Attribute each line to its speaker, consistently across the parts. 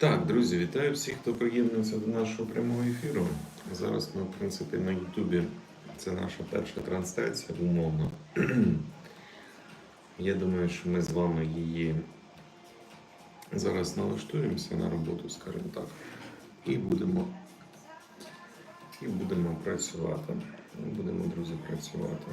Speaker 1: Так, друзі, вітаю всіх, хто приєднується до нашого прямого ефіру. Зараз ми, в принципі, на Ютубі це наша перша трансляція, умовно. Я думаю, що ми з вами її зараз налаштуємося на роботу, скажімо так, і будемо, і будемо працювати. Будемо, друзі, працювати.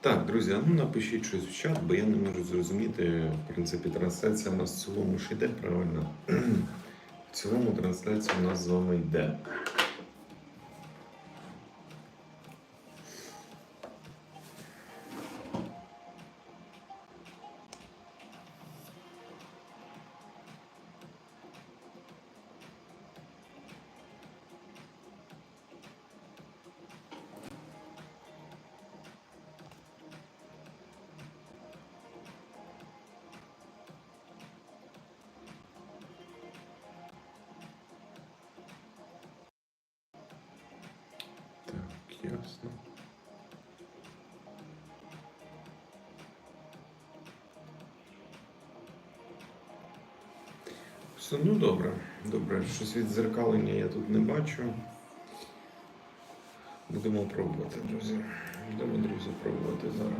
Speaker 1: Так, друзі, ну напишіть щось в чат, бо я не можу зрозуміти. В принципі, трансляція у нас в цілому ж йде, правильно? В цілому трансляція у нас з вами йде. Щось від зеркалення я тут не бачу. Будемо пробувати, друзі. Будемо, друзі, пробувати зараз.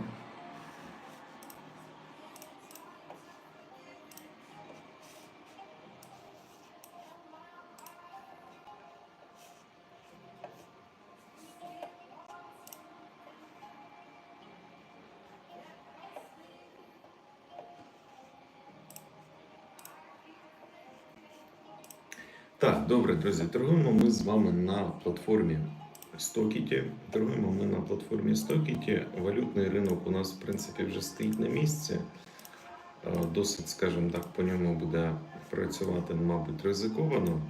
Speaker 1: Так, добре, друзі, торгуємо ми з вами на платформі Стокіті. Торгуємо ми на платформі Стокіті. Валютний ринок у нас, в принципі, вже стоїть на місці. Е, Досить, скажімо так, по ньому буде працювати, мабуть, ризиковано.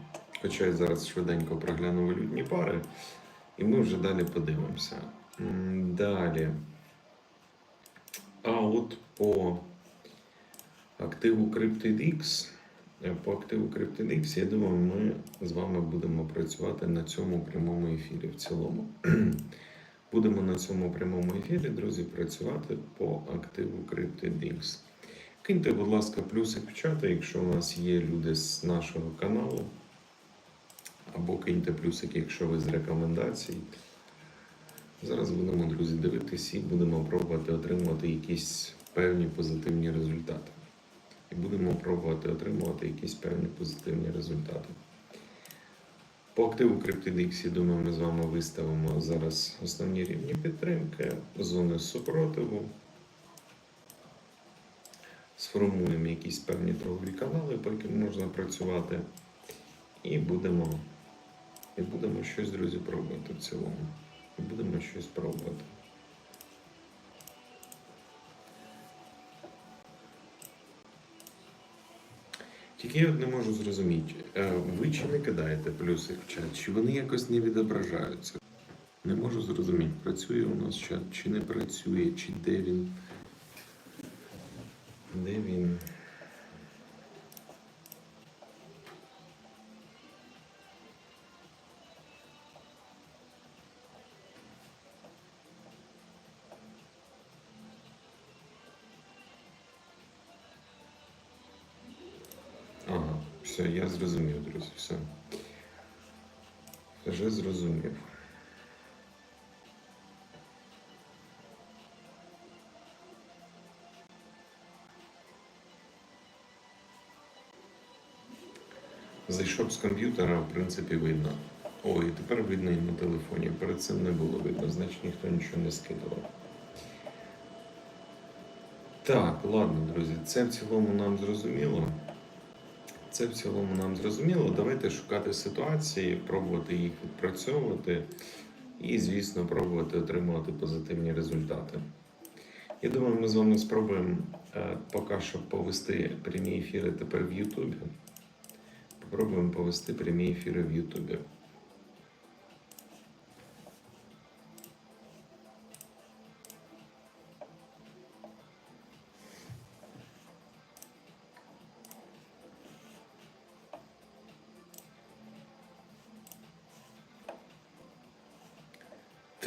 Speaker 1: Хоча я зараз швиденько прогляну валютні пари, і ми вже далі подивимося. Далі. А от по активу CryptidX. По активу CryptidX, я думаю, ми з вами будемо працювати на цьому прямому ефірі в цілому. Будемо на цьому прямому ефірі, друзі, працювати по активу CryptidX. Киньте, будь ласка, плюсик в чат, якщо у нас є люди з нашого каналу. Або киньте плюсик, якщо ви з рекомендацій. Зараз будемо, друзі, дивитися і будемо пробувати отримувати якісь певні позитивні результати і будемо пробувати отримувати якісь певні позитивні результати. По активу CryptidX, думаю, ми з вами виставимо зараз основні рівні підтримки, зони супротиву. Сформуємо якісь певні торгові канали, по яким можна працювати. І будемо, і будемо щось, друзі, пробувати в цілому. І будемо щось пробувати. Тільки я не можу зрозуміти, е, ви чи не кидаєте плюси в чат, чи вони якось не відображаються? Не можу зрозуміти, працює у нас чат, чи не працює, чи де він. Де він? Зрозумів, друзі, все. Вже зрозумів. Зайшов з комп'ютера, в принципі, видно. Ой, тепер видно і на телефоні. Перед цим не було видно, значить ніхто нічого не скидував. Так, ладно, друзі, це в цілому нам зрозуміло. Це в цілому нам зрозуміло. Давайте шукати ситуації, пробувати їх відпрацьовувати і, звісно, пробувати отримувати позитивні результати. Я думаю, ми з вами спробуємо е, поки що повести прямі ефіри тепер в Ютубі. Попробуємо повести прямі ефіри в Ютубі.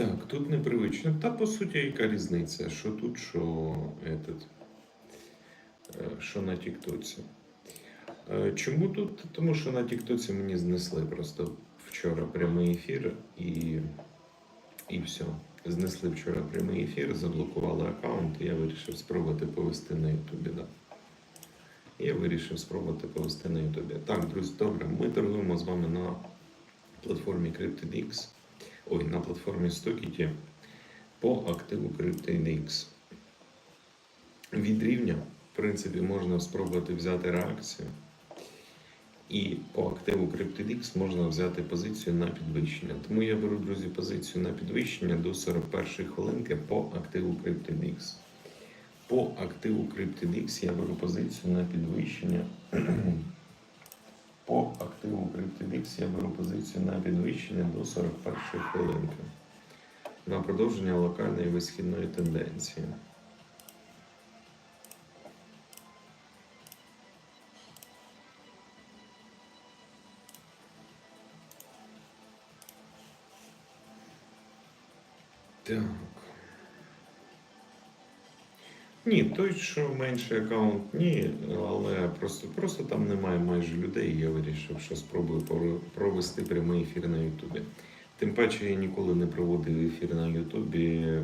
Speaker 1: Так, тут непривично. Та по суті, яка різниця? Що тут, що, этот, е, що на Тіктоці. Е, Чому тут? Тому що на Тіктоці мені знесли просто вчора прямий ефір і, і все. Знесли вчора прямий ефір, заблокували аккаунт, і я вирішив спробувати повести на Ютубі. Да. Я вирішив спробувати повести на Ютубі. Так, друзі, добре, ми торгуємо з вами на платформі CryptedX. Ой, на платформі Stockity по активу CryptoIndex. Від рівня, в принципі, можна спробувати взяти реакцію. І по активу CryptoDX можна взяти позицію на підвищення. Тому я беру, друзі, позицію на підвищення до 41 хвилинки по активу CryptoDX. По активу CryptoDX я беру позицію на підвищення. По активу CryptoDX я беру позицію на підвищення до 41 хвилинки. На продовження локальної висхідної тенденції. Так. Ні, той, що менший аккаунт, ні, але просто, просто там немає майже людей. Я вирішив, що спробую провести прямий ефір на Ютубі. Тим паче я ніколи не проводив ефір на Ютубі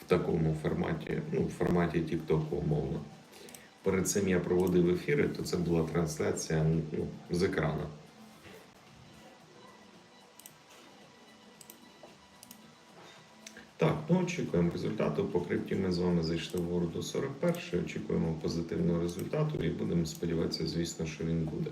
Speaker 1: в такому форматі, ну, в форматі TikTok умовно. Перед цим я проводив ефіри, то це була трансляція ну, з екрана. Так, ну очікуємо результату. По крипті ми з вами зайшли вгору до 41, очікуємо позитивного результату і будемо сподіватися, звісно, що він буде.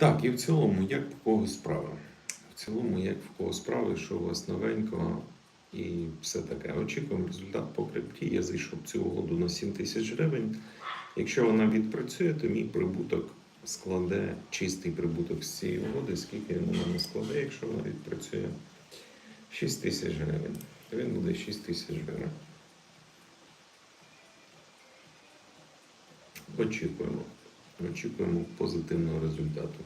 Speaker 1: Так, і в цілому, як в кого справи? В цілому, як в кого справи, що у вас новенького і все таке. Очікуємо результат по крипті. Я зайшов цю угоду на 7 тисяч гривень. Якщо вона відпрацює, то мій прибуток складе чистий прибуток з цієї угоди, скільки він у мене складе, якщо вона відпрацює 6 тисяч гривень. Він буде 6 тисяч гривень. Очікуємо. Очікуємо позитивного результату.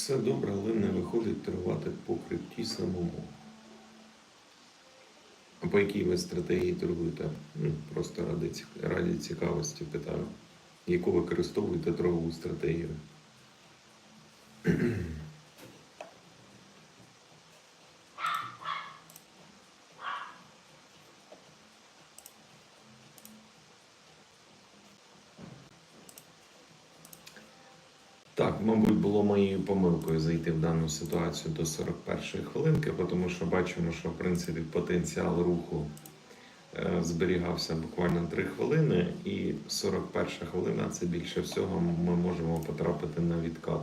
Speaker 1: Все добре, але не виходить торгувати по крипті самому. А по якій ви стратегії торгуєте? Ну, просто ради, раді цікавості питаю. Яку використовуєте торгову стратегію? Так, мабуть, було моєю зайти в дану ситуацію до 41 хвилинки, тому що бачимо, що в принципі потенціал руху е, зберігався буквально 3 хвилини, і 41 хвилина це більше всього ми можемо потрапити на відкат.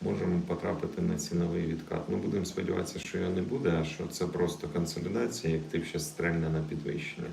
Speaker 1: Можемо потрапити на ціновий відкат. Ми будемо сподіватися, що його не буде, а що це просто консолідація, як тип ще стрельне на підвищення.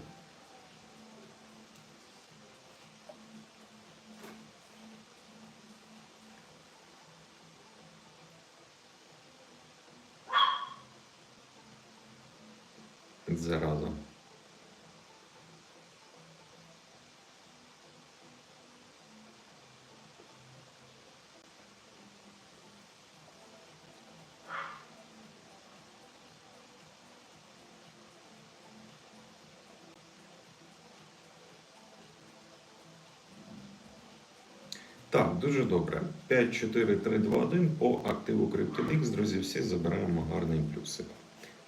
Speaker 1: Так, дуже добре. 5, 4, 3, 2, 1 по активу CryptoDix, друзі, всі забираємо гарний плюсик.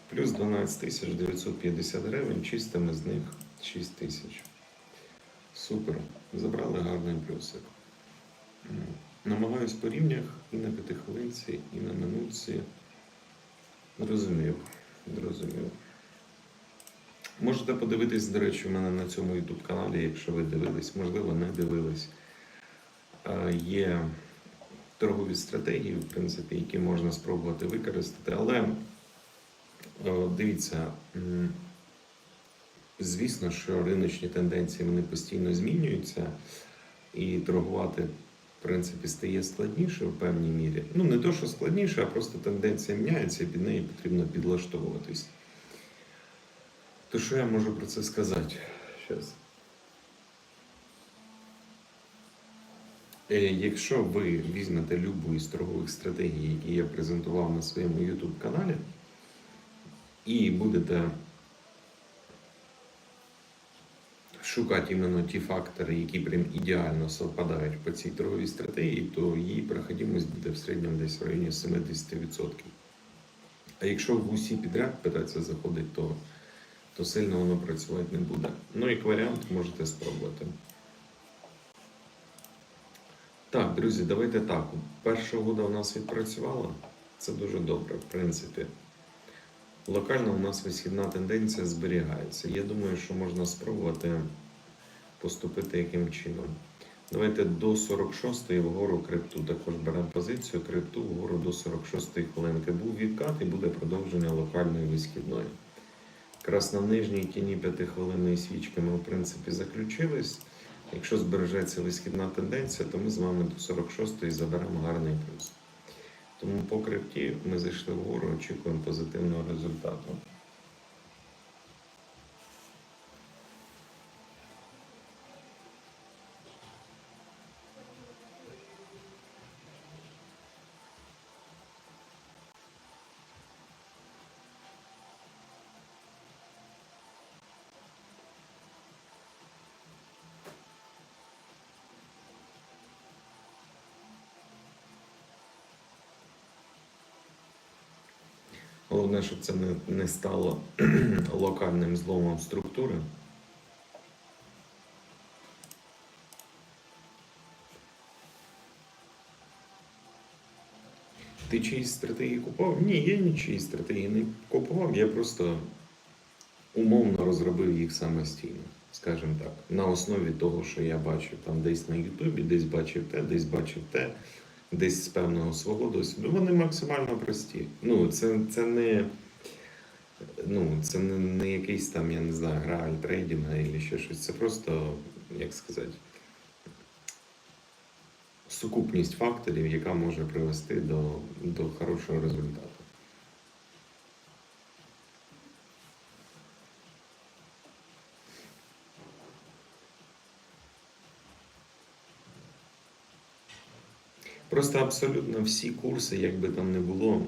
Speaker 1: Плюс 12 950 гривень, чистими з них 6 тисяч. Супер. Забрали гарний плюсик. Намагаюсь по рівнях і на п'ятихвилинці, і на минутці. Зрозумів. Зрозумів. Можете подивитись, до речі, у мене на цьому YouTube каналі, якщо ви дивились, можливо, не дивились. Е, Є торгові стратегії, в принципі, які можна спробувати використати, але Е, Дивіться, звісно, що риночні тенденції вони постійно змінюються, і торгувати, в принципі, стає складніше в певній мірі. Ну, не то, що складніше, а просто тенденція міняється, і під неї потрібно підлаштовуватись. То що я можу про це сказати? Щас. Якщо ви візьмете любу із торгових стратегій, які я презентував на своєму YouTube каналі, і будете шукати іменно ті фактори, які прям ідеально совпадають по цій торговій стратегії, то її проходимость буде в середньому десь в районі 70%. А якщо в усі підряд питатися заходить, то, то сильно воно працювати не буде. Ну, як варіант, можете спробувати. Так, друзі, давайте так. Перша угода у нас відпрацювала. Це дуже добре, в принципі. Локально у нас висхідна тенденція зберігається. Я думаю, що можна спробувати поступити яким чином. Давайте до 46-ї вгору крипту також беремо позицію крипту вгору до 46-ї хвилинки. Був відкат і буде продовження локальної висхідної. Якраз на нижній тіні 5-хвилинної свічки ми, в принципі, заключились. Якщо збережеться висхідна тенденція, то ми з вами до 46-ї заберемо гарний плюс. Тому по крипті ми зайшли вгору, очікуємо позитивного результату. Головне, щоб це не, не стало локальним зломом структури. Ти чиїсь стратегії купував? Ні, я нічиї стратегії не купував, я просто умовно розробив їх самостійно, скажімо так, на основі того, що я бачив там десь на Ютубі, десь бачив те, десь бачив те, десь з певного свого досвіду. Вони максимально прості. Ну, це, це не. Ну, це не, не якийсь там, я не знаю, грааль альтрейдінга або ще щось. Це просто, як сказати, сукупність факторів, яка може привести до, до хорошого результату. Просто абсолютно всі курси, як би там не було,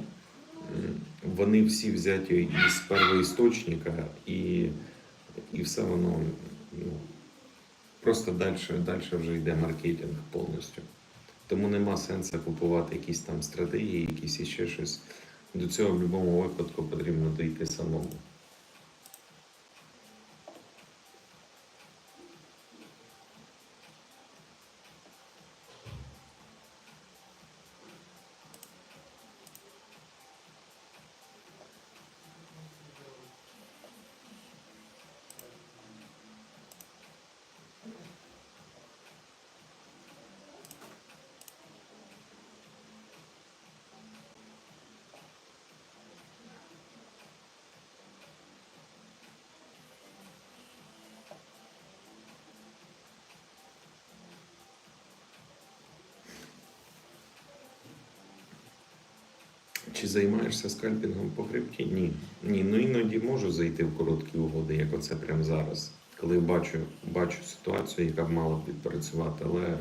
Speaker 1: вони всі взяті із первоісточника, і, і все воно ну, просто далі, далі вже йде маркетинг повністю. Тому нема сенсу купувати якісь там стратегії, якісь іще щось. До цього в будь-якому випадку потрібно дійти самому. Чи займаєшся скальпінгом по хребті? Ні. Ні. Ну іноді можу зайти в короткі угоди, як оце прямо зараз. Коли бачу, бачу ситуацію, яка б мала б відпрацювати, але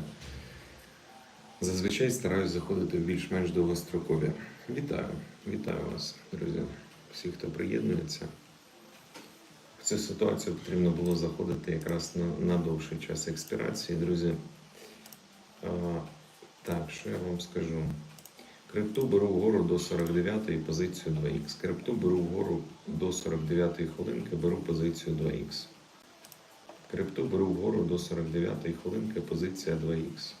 Speaker 1: зазвичай стараюсь заходити в більш-менш довгострокові. Вітаю, вітаю вас, друзі, всі, хто приєднується. В цю ситуацію потрібно було заходити якраз на, на довший час експірації, друзі. А, так, що я вам скажу? Крипту беру вгору до 49-ї позицію 2х. Крипту беру вгору до 49-ї хвилинки, беру позицію 2х. Крипту беру вгору до 49-ї хвилинки, позиція 2х.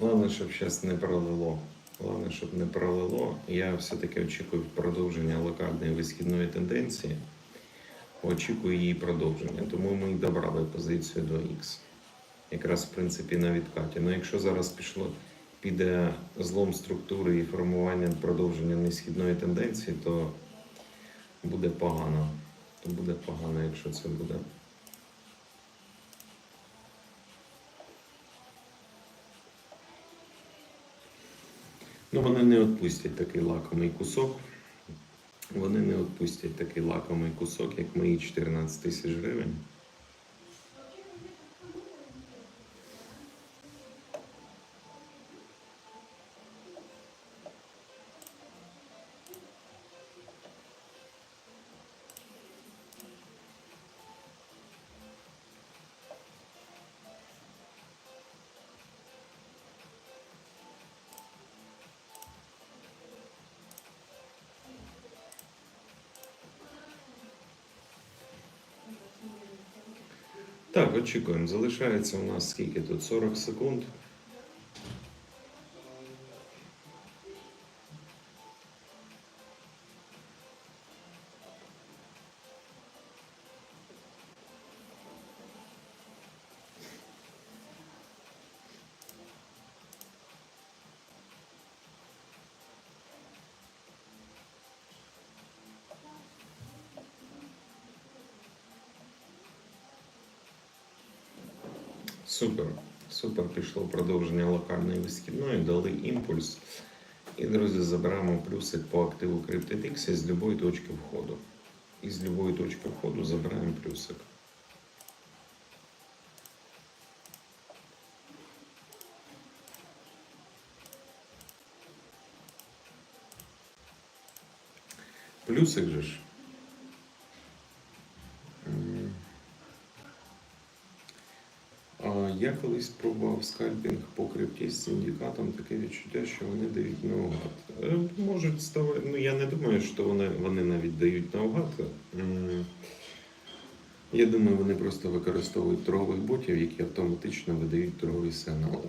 Speaker 1: Головне, щоб зараз не пролило. Головне, щоб не пролило. Я все-таки очікую продовження локальної висхідної тенденції. Очікую її продовження. Тому ми добрали позицію до Х. Якраз, в принципі, на відкаті. Ну, якщо зараз пішло, піде злом структури і формування продовження несхідної тенденції, то буде погано. То буде погано, якщо це буде. Ну, вони не відпустять такий лакомий кусок. Вони не відпустять такий лакомий кусок, як мої 14 тисяч гривень. Так, очікуємо. Залишається у нас скільки тут? 40 секунд. Супер. Супер пішло продовження локальної висхідної, дали імпульс. І, друзі, забираємо плюсик по активу CryptedX з будь-якої точки входу. І з будь-якої точки входу забираємо плюсик. Плюсик же ж. Колись пробував скальпінг по крипті з синдикатом, таке відчуття, що вони дають наугад. Е, Можуть ставати, ну я не думаю, що вони, вони навіть дають наугад. Я думаю, вони просто використовують торгових ботів, які автоматично видають торгові сигнали.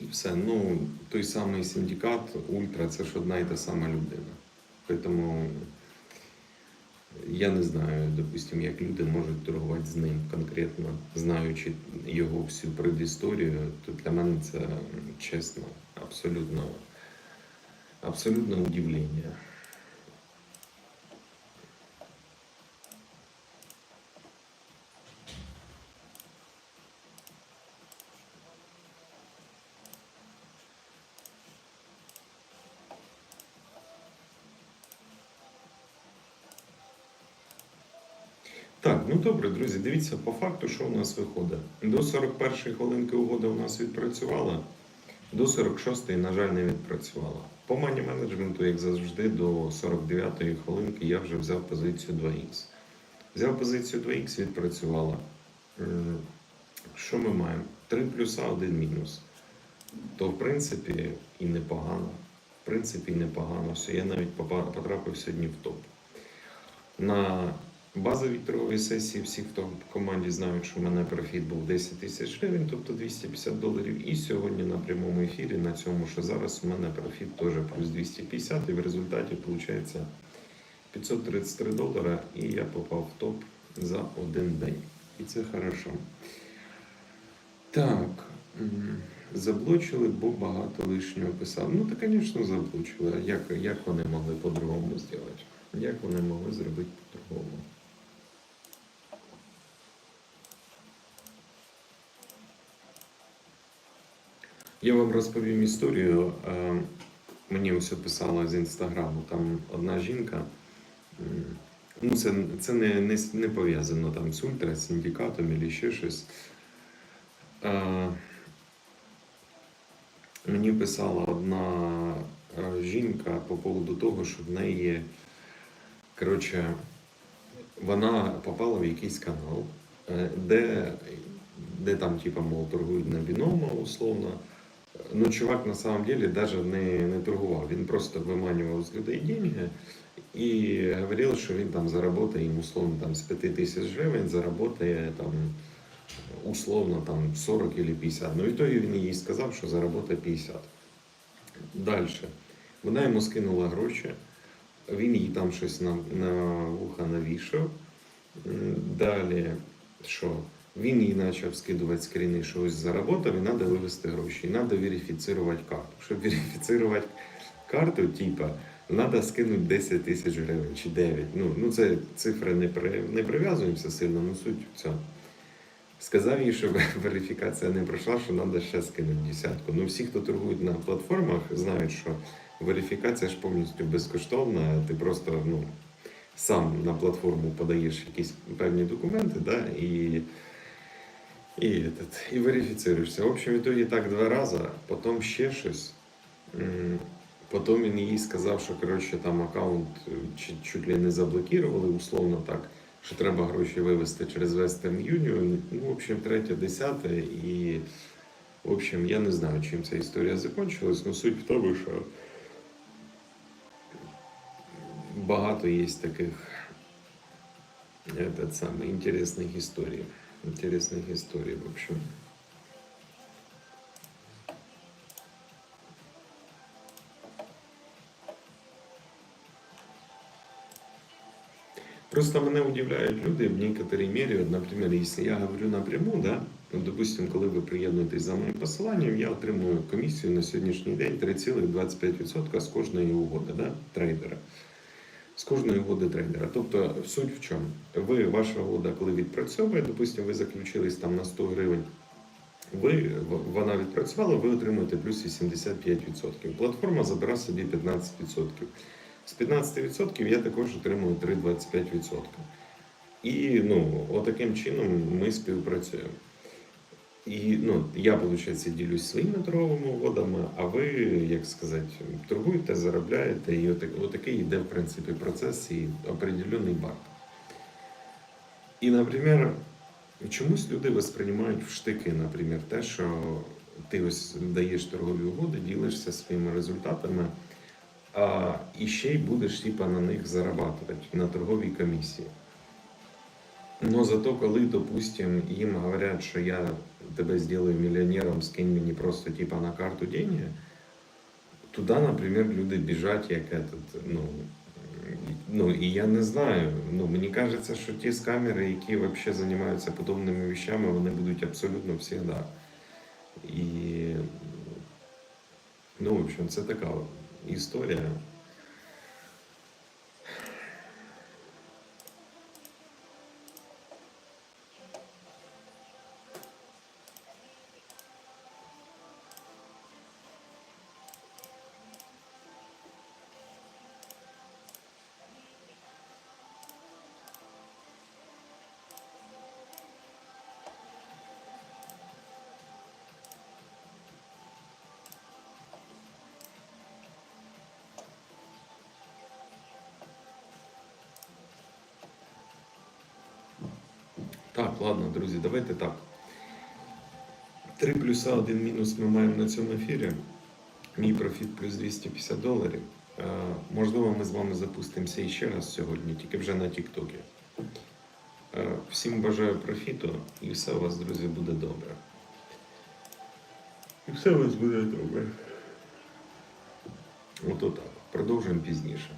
Speaker 1: І все. Ну, той самий синдикат, ультра це ж одна і та сама людина. Тому я не знаю, допустим, як люди можуть торгувати з ним конкретно, знаючи його всю предісторію, то для мене це чесно, абсолютно, абсолютно удивлення. Так, ну добре, друзі, дивіться по факту, що у нас виходить. До 41 хвилинки угода у нас відпрацювала. До 46-ї, на жаль, не відпрацювала. По мані менеджменту, як завжди, до 49-ї хвилинки я вже взяв позицію 2х. Взяв позицію 2х, відпрацювала. Що ми маємо? 3 плюса, 1 мінус. То, в принципі, і непогано. В принципі, і непогано. Все, я навіть потрапив сьогодні в топ. На базовій торговій сесії всі, хто в команді знають, що в мене профіт був 10 тисяч гривень, тобто 250 доларів. І сьогодні на прямому ефірі, на цьому, що зараз у мене профіт теж плюс 250, і в результаті виходить 533 долара, і я попав в топ за один день. І це хорошо. Так. Заблочили, бо багато лишнього писав. Ну, то, звісно, заблочили. Як, як вони могли по-другому зробити? Як вони могли зробити по-другому? Я вам розповім історію. Е, Мені ось писала з інстаграму. Там одна жінка. Ну, це, це не, не, не пов'язано там з ультра, з синдикатом або ще щось. Е, Мені писала одна е, жінка по поводу того, що в неї, коротше, вона попала в якийсь канал, е, де, де там, типа, мов, торгують на бінома, условно. Ну, чувак на самом деле даже не, не торгував. Він просто виманював з людей деньги і говорив, що він там заработає їм условно там, з 5 тисяч гривень, заработає там условно там 40 или 50. Ну і то він їй сказав, що заработає 50. Далі. Вона йому скинула гроші, він їй там щось на, на вуха навішав. Далі, що? Він їй почав скидувати скріни, що ось заработав, і треба вивести гроші. І треба верифіцирувати карту. Щоб верифіцирувати карту, типа, треба скинути 10 тисяч гривень чи 9. Ну, ну це цифри не, при, не прив'язуємося сильно, ну суть в цьому. Сказав їй, що верифікація не пройшла, що треба ще скинути десятку. Ну, всі, хто торгують на платформах, знають, що верифікація ж повністю безкоштовна. Ти просто ну, сам на платформу подаєш якісь певні документи, да, і, і, этот, і верифіцируєшся. В общем, в итоге так два рази, потім ще щось. М, Потім він їй сказав, що коротше, там аккаунт е, чуть, чуть ли не заблокували, условно так що треба гроші вивести через Western Union. Ну, в общем, третє, десяте. І, в общем, я не знаю, чим ця історія закінчилась, але суть в тому, що багато є таких этот самый, интересных историй. Интересных историй, в общем. Просто мене удивляють люди в некоторой мере, вот, например, если я говорю напряму, да, ну, допустим, коли ви приєднуєтесь за моїм посиланням, я отримую комісію на сьогоднішній день 3,25% з кожної угоди, да, трейдера. З кожної угоди трейдера. Тобто суть в чому? Ви, ваша угода, коли відпрацьовує, допустим, ви заключились там на 100 гривень, ви, вона відпрацювала, ви отримуєте плюс 85%. Платформа забирає собі 15%. З 15% я також отримую 3,25%. І ну, отаким чином ми співпрацюємо. І ну, я, виходить, ділюсь своїми торговими угодами, а ви, як сказати, торгуєте, заробляєте, і отак, отакий йде, в принципі, процес і определений барт. І, наприклад, чомусь люди восприймають в штики, наприклад, те, що ти ось даєш торгові угоди, ділишся своїми результатами, а і ще й будеш типа, на них зарабатувати на торговій комісії. Но зато, коли, допустим, їм говорять, що я тебе сделаю мільйонером, скинь мені просто типа на карту деньги, туди, наприклад, люди біжать як этот, ну, ну, і я не знаю. Ну, мені кажеться, що ті скамери, які взагалі займаються подобними вещами, вони будуть абсолютно завжди. І, ну, в общем, це така історія. Так, ладно, друзі, давайте так. Три плюса, один мінус ми маємо на цьому ефірі. Мій профіт плюс 250 доларів. Е, можливо, ми з вами запустимося іще раз сьогодні, тільки вже на Тіктокі. Е, всім бажаю профіту і все у вас, друзі, буде добре. І все у вас буде добре. Ото так. Продовжуємо пізніше.